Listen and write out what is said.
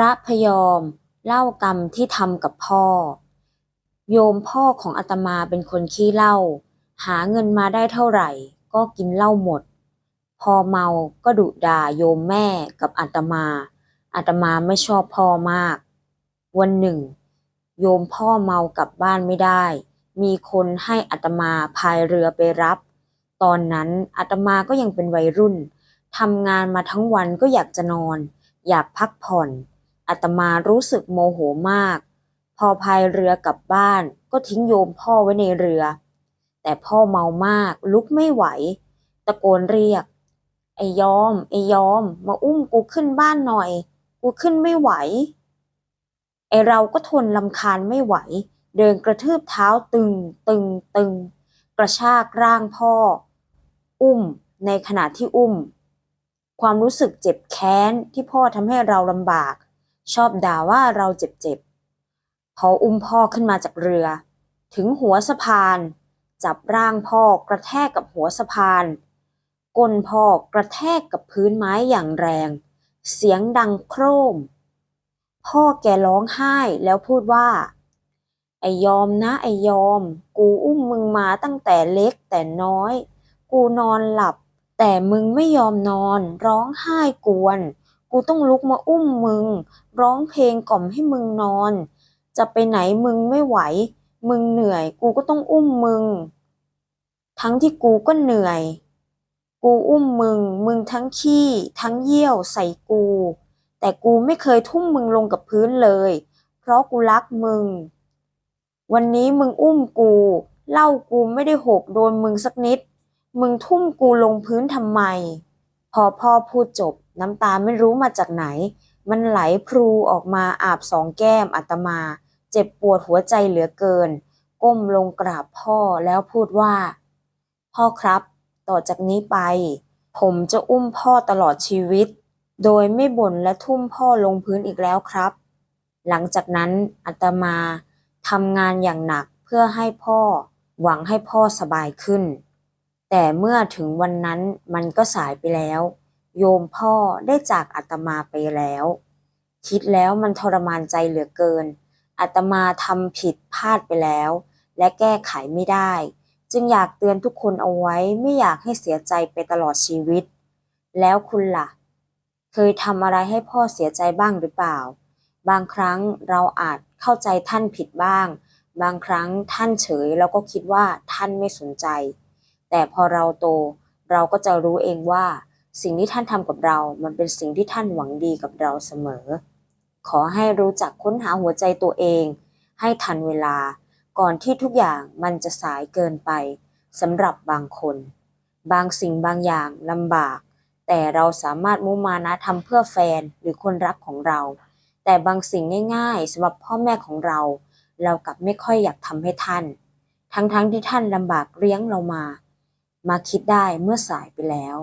ระพยอมเล่ากรรมที่ทำกับพ่อ โยมพ่อของอาตมาเป็นคนขี้เหล้าหาเงินมาได้เท่าไหร่ ก็กินเหล้าหมด พอเมาก็ดุด่าโยมแม่กับอาตมาอาตมาไม่ชอบพ่อมาก วันหนึ่ง โยมพ่อเมากลับบ้านไม่ได้ มีคนให้อาตมาพายเรือไปรับ ตอนนั้นอาตมาก็ยังเป็นวัยรุ่นทำงานมาทั้งวันก็อยากจะนอน อยากพักผ่อน อาตมารู้สึกโมโหมาก พอพายเรือกลับบ้านก็ทิ้งโยมพ่อไว้ในเรือ แต่พ่อเมามากลุกไม่ไหว ตะโกนเรียก ไอ้ยอม ไอ้ยอม มาอุ้มกูขึ้นบ้านหน่อย กูขึ้นไม่ไหว ไอเราก็ทนลำคาญไม่ไหว เดินกระทืบเท้าตึงตึงตึง กระชากร่างพ่อ อุ้มในขณะที่อุ้ม ความรู้สึกเจ็บแค้นที่พ่อทำให้เราลำบาก ชอบด่าว่าเราเจ็บๆพออุ้มพ่อขึ้นมาจากเรือ ถึงหัวสะพาน จับร่างพ่อกระแทกกับหัวสะพานก้นพ่อกระแทกกับพื้นไม้อย่างแรง เสียงดังโครม พ่อแกร้องไห้แล้วพูดว่า ไอยอมนะไอยอม กูอุ้มมึงมาตั้งแต่เล็กแต่น้อย กูนอนหลับ แต่มึงไม่ยอมนอน ร้องไห้กวน กูต้องลุกมาอุ้มมึง ร้องเพลงกล่อมให้มึงนอน จะไปไหนมึงไม่ไหว มึงเหนื่อย กูก็ต้องอุ้มมึง ทั้งที่กูก็เหนื่อย กูอุ้มมึง มึงทั้งขี้ ทั้งเยี่ยวใส่กู แต่กูไม่เคยทุ่มมึงลงกับพื้นเลย เพราะกูรักมึง วันนี้มึงอุ้มกูเหล้ากูไม่ได้หกโดนมึงสักนิด มึงทุ่มกูลงพื้นทำไม พอพ่อพูดจบ น้ำตาไม่รู้มาจากไหน มันไหลพรูออกมาอาบสองแก้มอาตมา เจ็บปวดหัวใจเหลือเกิน ก้มลงกราบพ่อแล้วพูดว่า พ่อครับ ต่อจากนี้ไป ผมจะอุ้มพ่อตลอดชีวิต โดยไม่บ่นและทุ่มพ่อลงพื้นอีกแล้วครับ หลังจากนั้นอาตมาทำงานอย่างหนักเพื่อให้พ่อ หวังให้พ่อสบายขึ้น แต่เมื่อถึงวันนั้นมันก็สายไปแล้ว โยมพ่อได้จากอาตมาไปแล้ว คิดแล้วมันทรมานใจเหลือเกินอาตมาทำผิดพลาดไปแล้ว และแก้ไขไม่ได้ จึงอยากเตือนทุกคนเอาไว้ไม่อยากให้เสียใจไปตลอดชีวิต แล้วคุณล่ะ เคยทำอะไรให้พ่อเสียใจบ้างหรือเปล่า บางครั้งเราอาจเข้าใจท่านผิดบ้าง บางครั้งท่านเฉยแล้วก็คิดว่าท่านไม่สนใจ แต่พอเราโตเราก็จะรู้เองว่า สิ่งที่ท่านทำกับเรา มันเป็นสิ่งที่ท่านหวังดีกับเราเสมอ ขอให้รู้จักค้นหาหัวใจตัวเอง ให้ทันเวลา ก่อนที่ทุกอย่างมันจะสายเกินไปสำหรับบางคน บางสิ่งบางอย่างลำบาก แต่เราสามารถมุมานะทำเพื่อแฟนหรือคนรักของเรา แต่บางสิ่งง่าย ๆสำหรับพ่อแม่ของเรา เรากลับไม่ค่อยอยากทำให้ท่าน ทั้งๆทที่ท่านลำบากเลี้ยงเรามา มาคิดได้เมื่อสายไปแล้ว